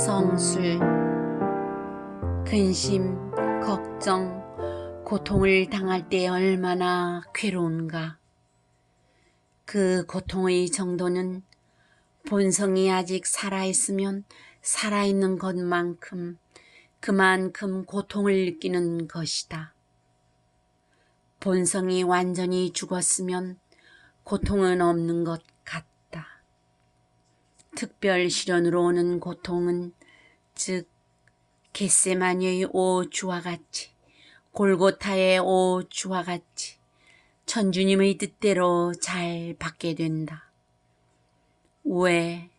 연성술 근심, 걱정, 고통을 당할 때 얼마나 괴로운가. 그 고통의 정도는 본성이 아직 살아있으면 살아있는 것만큼 그만큼 고통을 느끼는 것이다. 본성이 완전히 죽었으면 고통은 없는 것. 특별 시련으로 오는 고통은 즉 겟세마니의 오 주와 같이 골고타의 오 주와 같이 천주님의 뜻대로 잘 받게 된다. 왜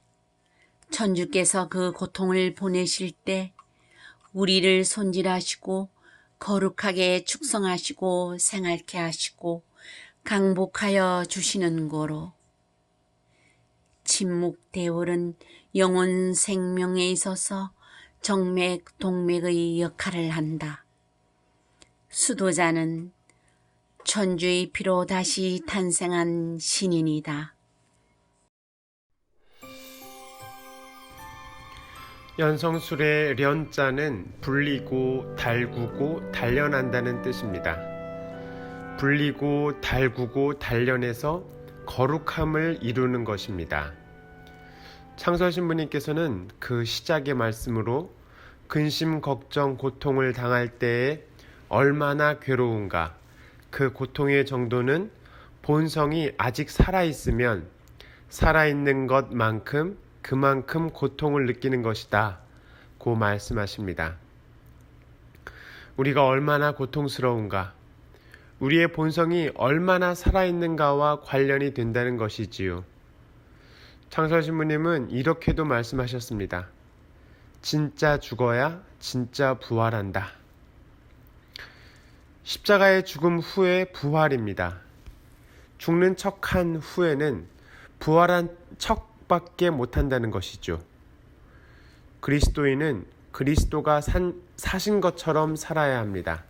천주께서 그 고통을 보내실 때 우리를 손질하시고 거룩하게 축성하시고 생활케 하시고 강복하여 주시는 거로 침묵 대월은 영혼 생명에 있어서 정맥 동맥의 역할을 한다. 수도자는 천주의 피로 다시 탄생한 신인이다. 연성술의 련자는 불리고 달구고 단련한다는 뜻입니다. 불리고 달구고 단련해서 거룩함을 이루는 것입니다. 창설 신부님께서는 그 시작의 말씀으로 근심, 걱정, 고통을 당할 때에 얼마나 괴로운가, 그 고통의 정도는 본성이 아직 살아있으면 살아있는 것만큼 그만큼 고통을 느끼는 것이다. 고 말씀하십니다. 우리가 얼마나 고통스러운가, 우리의 본성이 얼마나 살아있는가와 관련이 된다는 것이지요. 창설신부님은 이렇게도 말씀하셨습니다. 진짜 죽어야 진짜 부활한다. 십자가의 죽음 후에 부활입니다. 죽는 척한 후에는 부활한 척밖에 못한다는 것이죠. 그리스도인은 그리스도가 산, 사신 것처럼 살아야 합니다.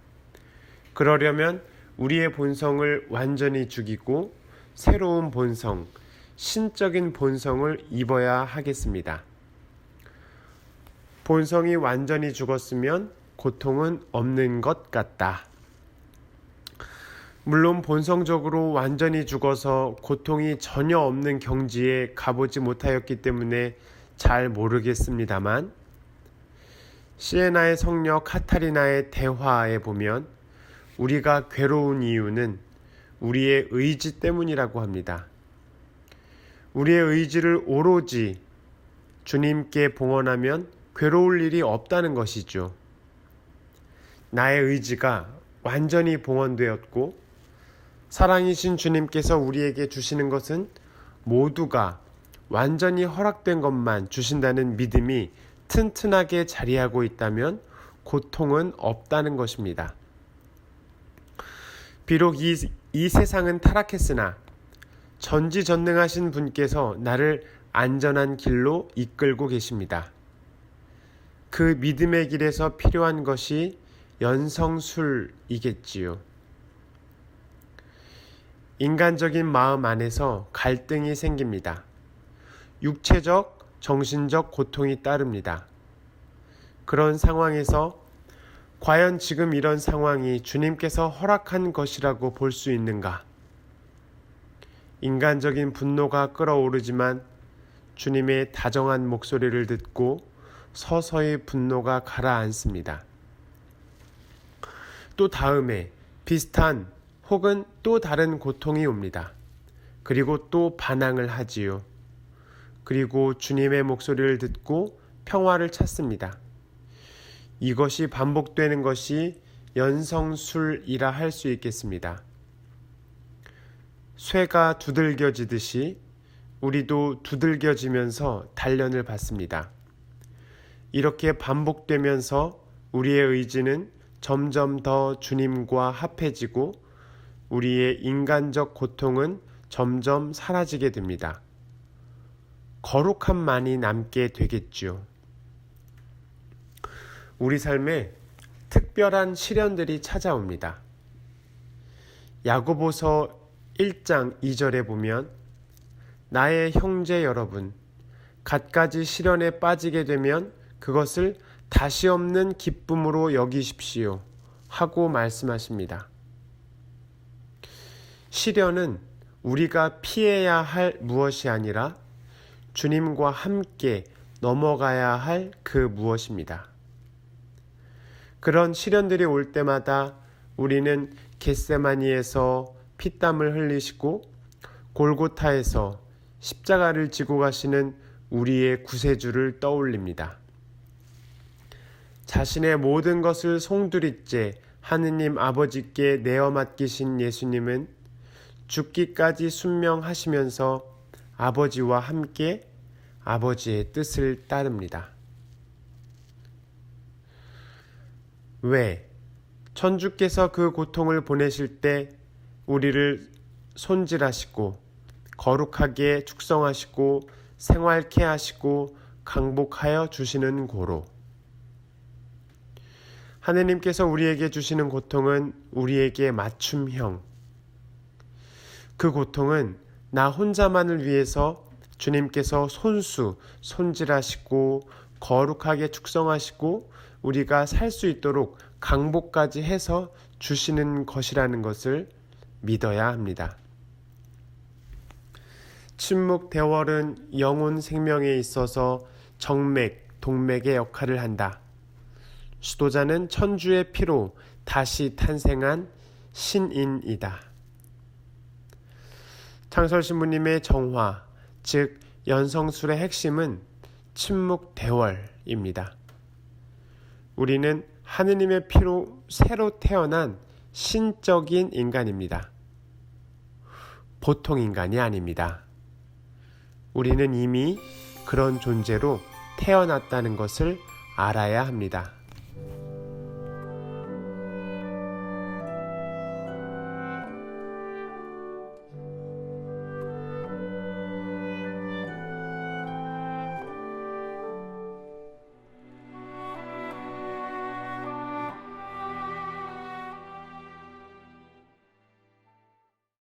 그러려면 우리의 본성을 완전히 죽이고 새로운 본성, 신적인 본성을 입어야 하겠습니다. 본성이 완전히 죽었으면 고통은 없는 것 같다. 물론 본성적으로 완전히 죽어서 고통이 전혀 없는 경지에 가보지 못하였기 때문에 잘 모르겠습니다만 시에나의 성녀 카타리나의 대화에 보면 우리가 괴로운 이유는 우리의 의지 때문이라고 합니다. 우리의 의지를 오로지 주님께 봉헌하면 괴로울 일이 없다는 것이죠. 나의 의지가 완전히 봉헌되었고 사랑이신 주님께서 우리에게 주시는 것은 모두가 완전히 허락된 것만 주신다는 믿음이 튼튼하게 자리하고 있다면 고통은 없다는 것입니다. 비록 이, 이 세상은 타락했으나 전지전능하신 분께서 나를 안전한 길로 이끌고 계십니다. 그 믿음의 길에서 필요한 것이 연성술이겠지요. 인간적인 마음 안에서 갈등이 생깁니다. 육체적, 정신적 고통이 따릅니다. 그런 상황에서 과연 지금 이런 상황이 주님께서 허락한 것이라고 볼 수 있는가? 인간적인 분노가 끓어오르지만 주님의 다정한 목소리를 듣고 서서히 분노가 가라앉습니다. 또 다음에 비슷한 혹은 또 다른 고통이 옵니다. 그리고 또 반항을 하지요. 그리고 주님의 목소리를 듣고 평화를 찾습니다. 이것이 반복되는 것이 연성술이라 할 수 있겠습니다. 쇠가 두들겨지듯이 우리도 두들겨지면서 단련을 받습니다. 이렇게 반복되면서 우리의 의지는 점점 더 주님과 합해지고 우리의 인간적 고통은 점점 사라지게 됩니다. 거룩함만이 남게 되겠지요. 우리 삶에 특별한 시련들이 찾아옵니다. 야고보서 1장 2절에 보면 나의 형제 여러분, 갖가지 시련에 빠지게 되면 그것을 다시 없는 기쁨으로 여기십시오. 하고 말씀하십니다. 시련은 우리가 피해야 할 무엇이 아니라 주님과 함께 넘어가야 할 그 무엇입니다. 그런 시련들이 올 때마다 우리는 겟세마니에서 피땀을 흘리시고 골고타에서 십자가를 지고 가시는 우리의 구세주를 떠올립니다. 자신의 모든 것을 송두리째 하느님 아버지께 내어 맡기신 예수님은 죽기까지 순명하시면서 아버지와 함께 아버지의 뜻을 따릅니다. 왜? 천주께서 그 고통을 보내실 때 우리를 손질하시고 거룩하게 축성하시고 생활케 하시고 강복하여 주시는 고로. 하느님께서 우리에게 주시는 고통은 우리에게 맞춤형. 그 고통은 나 혼자만을 위해서 주님께서 손수 손질하시고 거룩하게 축성하시고 우리가 살 수 있도록 강복까지 해서 주시는 것이라는 것을 믿어야 합니다. 침묵 대월은 영혼 생명에 있어서 정맥, 동맥의 역할을 한다. 수도자는 천주의 피로 다시 탄생한 신인이다. 창설신부님의 정화, 즉 연성술의 핵심은 침묵 대월입니다. 우리는 하느님의 피로 새로 태어난 신적인 인간입니다. 보통 인간이 아닙니다. 우리는 이미 그런 존재로 태어났다는 것을 알아야 합니다.